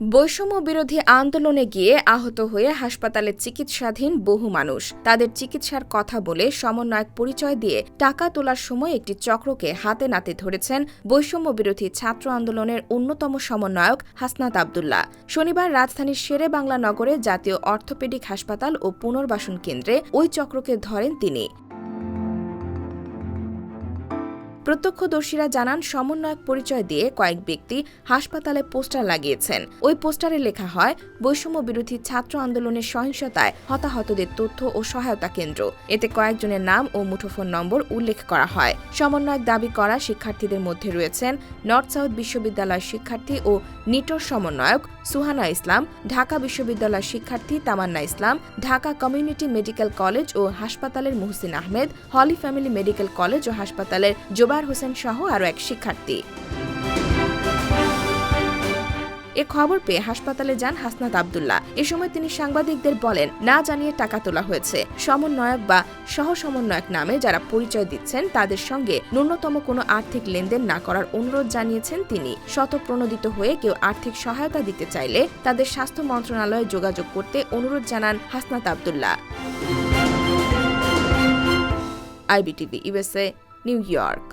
বৈষম্য বিরোধী আন্দোলনে গিয়ে আহত হয়ে হাসপাতালে চিকিৎসাধীন বহু মানুষ। তাদের চিকিৎসার কথা বলে সমন্বয়ক পরিচয় দিয়ে টাকা তোলার সময় একটি চক্রকে হাতে নাতে ধরেছেন বৈষম্য বিরোধী ছাত্র আন্দোলনের অন্যতম সমন্বয়ক হাসনাত আবদুল্লাহ। শনিবার রাজধানীর শেরে বাংলা নগরে জাতীয় অর্থোপেডিক হাসপাতাল ও পুনর্বাসন কেন্দ্রে ওই চক্রকে ধরেন তিনি। প্রত্যক্ষদর্শীরা জানান, সমন্বয়ক পরিচয় দিয়ে কয়েক ব্যক্তি হাসপাতালে পোস্টার লাগিয়েছেন। ওই পোস্টারে লেখা হয়, বৈষম্য বিরোধী ছাত্র আন্দোলনের সহিংসতায় হতাহতদের তথ্য ও সহায়তা কেন্দ্র। এতে কয়েকজনের নাম ও মুঠোফোন নম্বর উল্লেখ করা হয়। সমন্বয়ক দাবি করা, শিক্ষার্থীদের মধ্যে রয়েছেন নর্থ সাউথ বিশ্ববিদ্যালয়ের শিক্ষার্থী ও নিটোর সমন্বয়ক সুহানা ইসলাম, ঢাকা বিশ্ববিদ্যালয়ের শিক্ষার্থী Tamanna Islam, Dhaka community medical college ও হাসপাতালের Muhsin Ahmed, holy family medical college ও হাসপাতালের জোবায়ের হোসেন সহ আরও এক শিক্ষার্থী। এ খবর পেয়ে হাসপাতালে যান হাসনাত আবদুল্লাহ। এ সময় তিনি সাংবাদিকদের বলেন, না জানিয়ে টাকা তোলা হয়েছে। সমন্বয়ক বা সহ সমন্বয়ক নামে যারা পরিচয় দিচ্ছেন, তাদের সঙ্গে ন্যূনতম কোনো আর্থিক লেনদেন না করার অনুরোধ জানিয়েছেন তিনি। শতপ্রণোদিত হয়ে কেউ আর্থিক সহায়তা দিতে চাইলে তাদের স্বাস্থ্য মন্ত্রণালয়ে যোগাযোগ করতে অনুরোধ জানান Hasnat Abdullah. IBTV USA New York.